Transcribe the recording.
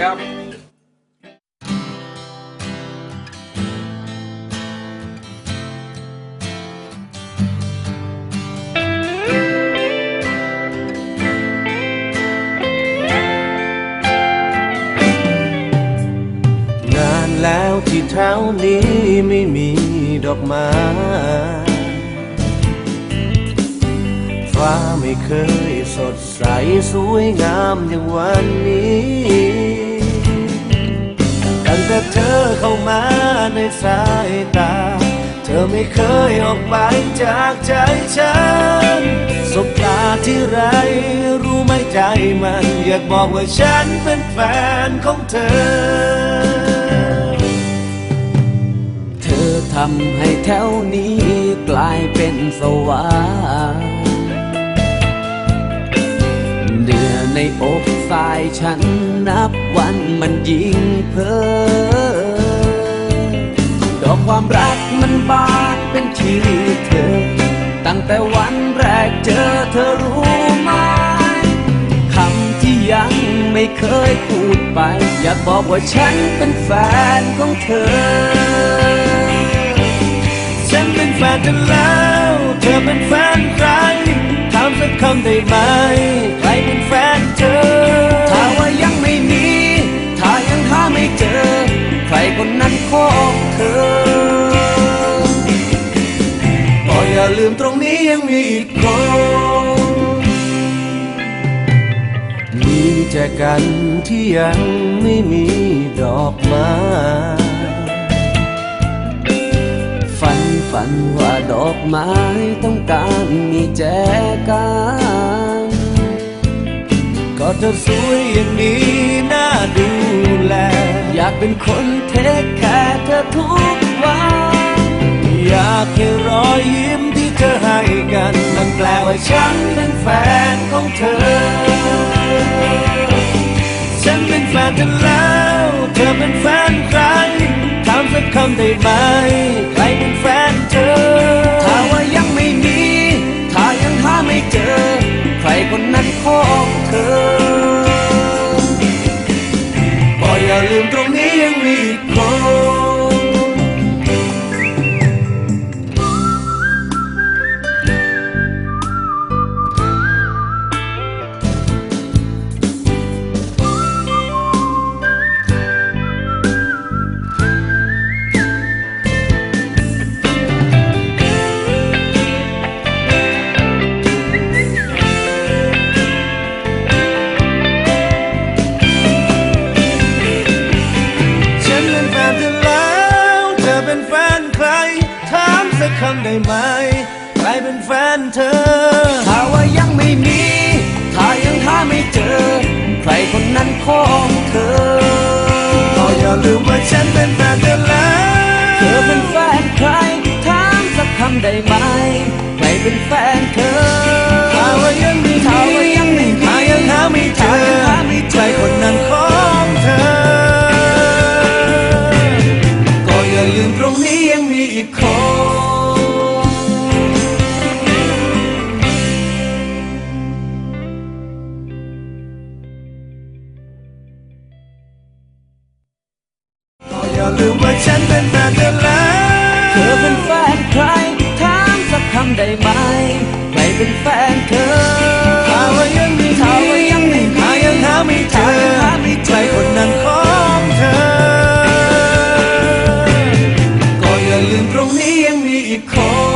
ครับนานแล้วที่แถวนี้ไม่มีดอกไม้ฟ้าไม่เคยสดใสสวยงามอย่างวันนี้ แต่เธอเข้ามาในสายตา เธอไม่เคยออกไปจากใจฉัน สบตาที่ไรรู้ไหมใจมัน อยากบอกว่าฉันเป็นแฟนของเธอ เธอทำให้แถวนี้กลายเป็นสวรรค์เดือในอกสายฉันนับวันมันยิ่งเพ้อ นบานเป็นชื่อเธอ ตั้งแต่วันแรกเจอเธอรู้ไหมคำที่ยังไม่เคยพูดไป อยากบอกว่าฉันเป็นแฟนของเธอ ฉันเป็นแฟนเธอแล้ว เธอเป็นแฟนใครถามสักคำได้ไหม ลืมตรงนี้ยังมีอีกคนมีแจกันที่ยังไม่มีดอกไม้ฝันฝันว่าดอกไม้ต้องการมีแจกันก็เธอสวยอย่างนี้น่าดูแล อยากเป็นคนเทคแคร์เธอทุกวันอยากให้รอยยิ้ม มันแปลว่าฉันเป็นแฟนของเธอ ฉันเป็นแฟนเธอแล้ว เธอเป็นแฟนใครถามสักคำได้ไหม คำได้ไหมใครเป็นแฟนเธอ ถ้าว่ายังไม่มี ถ้ายังหาไม่เจอ ใครคนนั้นของเธอก็อย่าลืมว่าฉันเป็นแฟนเธอแล้ว เธอเป็นแฟนใครถามสักคำได้ไหม ใครเป็นแฟนเธอ อย่าลืมว่าฉันเป็นแฟนเธอแล้ว เธอเป็นแฟนใครถามสักคำได้ไหมใครเป็นแฟนเธอถามว่ายังมีถามว่ายังไม่มียังหาไม่เจอใครคนนั้นของเธอ ก็อย่าลืมตรงนี้ยังมีอีกคน